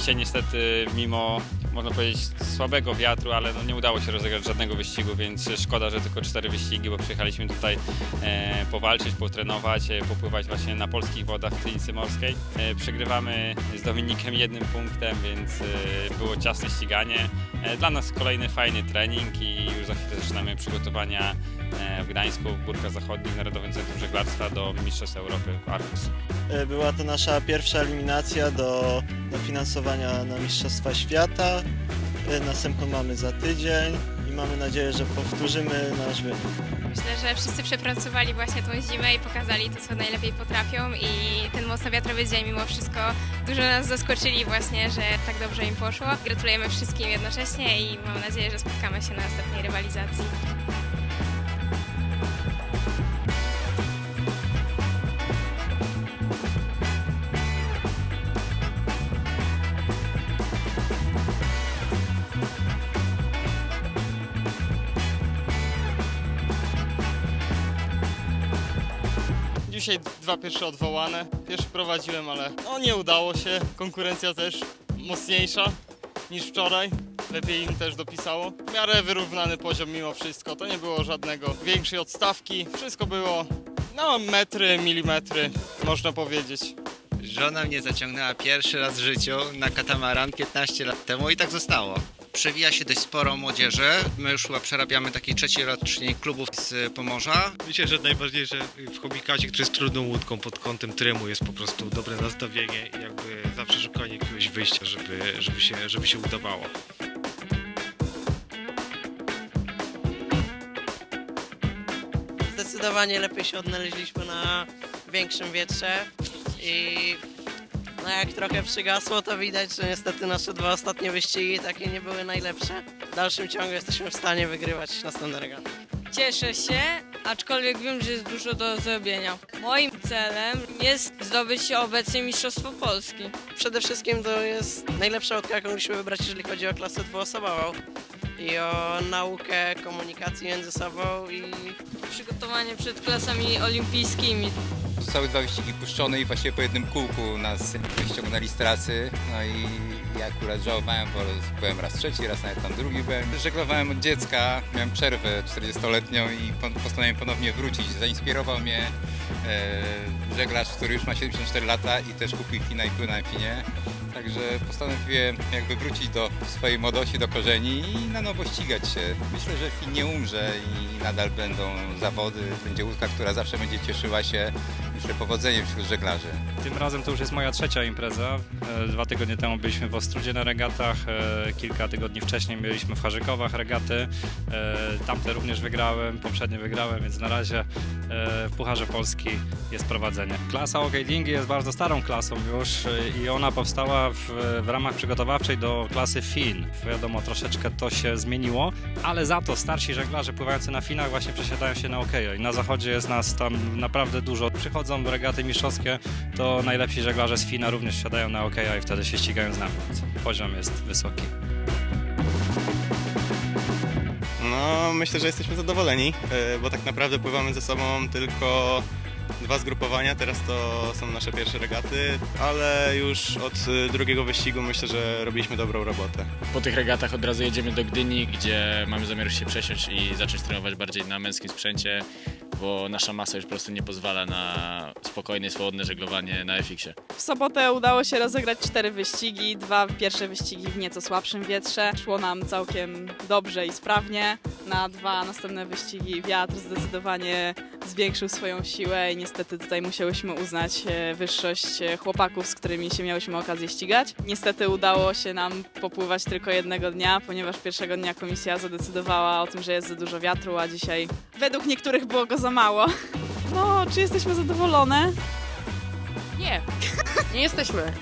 Dzisiaj niestety mimo, można powiedzieć, słabego wiatru, ale no nie udało się rozegrać żadnego wyścigu, więc szkoda, że tylko cztery wyścigi, bo przyjechaliśmy tutaj e, powalczyć, potrenować, e, popływać właśnie na polskich wodach w Tynicy Morskiej. E, przegrywamy z Dominikiem jednym punktem, więc e, było ciasne ściganie. E, dla nas kolejny fajny trening i już za chwilę zaczynamy przygotowania e, w Gdańsku, w Górkach Zachodnich, Narodowym Centrum Żeglarstwa do Mistrzostw Europy w Arhus. E, Była to nasza pierwsza eliminacja do dofinansowania na Mistrzostwa Świata. E, Następną mamy za tydzień i mamy nadzieję, że powtórzymy nasz wynik. Myślę, że wszyscy przepracowali właśnie tą zimę i pokazali to, co najlepiej potrafią i ten mocno wiatrowy dzień mimo wszystko dużo nas zaskoczyli właśnie, że tak dobrze im poszło. Gratulujemy wszystkim jednocześnie i mam nadzieję, że spotkamy się na następnej rywalizacji. Dzisiaj dwa pierwsze odwołane. Pierwszy prowadziłem, ale no nie udało się. Konkurencja też mocniejsza niż wczoraj. Lepiej im też dopisało. W miarę wyrównany poziom mimo wszystko. To nie było żadnego większej odstawki. Wszystko było no metry, milimetry, można powiedzieć. Żona mnie zaciągnęła pierwszy raz w życiu na katamaran 15 lat temu i tak zostało. Przewija się dość sporo młodzieży. My już chyba przerabiamy taki trzeci rocznik klubów z Pomorza. Myślę, że najważniejsze w hobikacie, który jest trudną łódką pod kątem trymu jest po prostu dobre nastawienie i jakby zawsze szukanie jakiegoś wyjścia, żeby, żeby, się, żeby się udawało. Zdecydowanie lepiej się odnaleźliśmy na większym wietrze i no jak trochę przygasło, to widać, że niestety nasze dwa ostatnie wyścigi takie nie były najlepsze. W dalszym ciągu jesteśmy w stanie wygrywać następne regaty. Cieszę się, aczkolwiek wiem, że jest dużo do zrobienia. Moim celem jest zdobyć obecnie Mistrzostwo Polski. Przede wszystkim to jest najlepsza łódka, jaką mogliśmy wybrać, jeżeli chodzi o klasę dwuosobową i o naukę komunikacji między sobą i Przygotowanie przed klasami olimpijskimi. Zostały dwa wyścigi puszczone i właściwie po jednym kółku nas wyciągnęli z trasy. No i ja akurat żałowałem, bo byłem raz trzeci, raz nawet tam drugi byłem. Żeglowałem od dziecka, miałem przerwę 40-letnią i postanowiłem ponownie wrócić. Zainspirował mnie e, żeglarz, który już ma 74 lata i też kupił Fina i pływa na Finie. Także postanowiłem jakby wrócić do swojej młodości, do korzeni i na nowo ścigać się. Myślę, że Fin nie umrze i nadal będą zawody. Będzie łódka, która zawsze będzie cieszyła się myślę, powodzeniem wśród żeglarzy. Tym razem to już jest moja trzecia impreza. E, Dwa tygodnie temu byliśmy w Ostrudzie na regatach, e, kilka tygodni wcześniej byliśmy w Harzykowach regaty. E, Tamte również wygrałem, poprzednie wygrałem, więc na razie e, w Pucharze Polski jest prowadzenie. Klasa OK Dingi jest bardzo starą klasą już e, i ona powstała w, w ramach przygotowawczej do klasy FIN. Wiadomo, troszeczkę to się zmieniło, ale za to starsi żeglarze pływający na Finach właśnie przesiadają się na OK. I na zachodzie jest nas tam naprawdę dużo. Przychodzą regaty mistrzowskie, to najlepsi żeglarze z Fina również wsiadają na OK i wtedy się ścigają z nami. Poziom jest wysoki. No, myślę, że jesteśmy zadowoleni, e, bo tak naprawdę pływamy ze sobą tylko dwa zgrupowania, teraz to są nasze pierwsze regaty, ale już od drugiego wyścigu myślę, że robiliśmy dobrą robotę. Po tych regatach od razu jedziemy do Gdyni, gdzie mamy zamiar się przesiąść i zacząć trenować bardziej na męskim sprzęcie, bo nasza masa już po prostu nie pozwala na spokojne, swobodne żeglowanie na FX-ie. W sobotę udało się rozegrać cztery wyścigi, dwa pierwsze wyścigi w nieco słabszym wietrze. Szło nam całkiem dobrze i sprawnie. Na dwa następne wyścigi wiatr zdecydowanie zwiększył swoją siłę i niestety tutaj musiałyśmy uznać e, wyższość e, chłopaków, z którymi się miałyśmy okazję ścigać. Niestety udało się nam popływać tylko jednego dnia, ponieważ pierwszego dnia komisja zadecydowała o tym, że jest za dużo wiatru, a dzisiaj według niektórych było go za mało. No, czy jesteśmy zadowolone? nie, nie jesteśmy.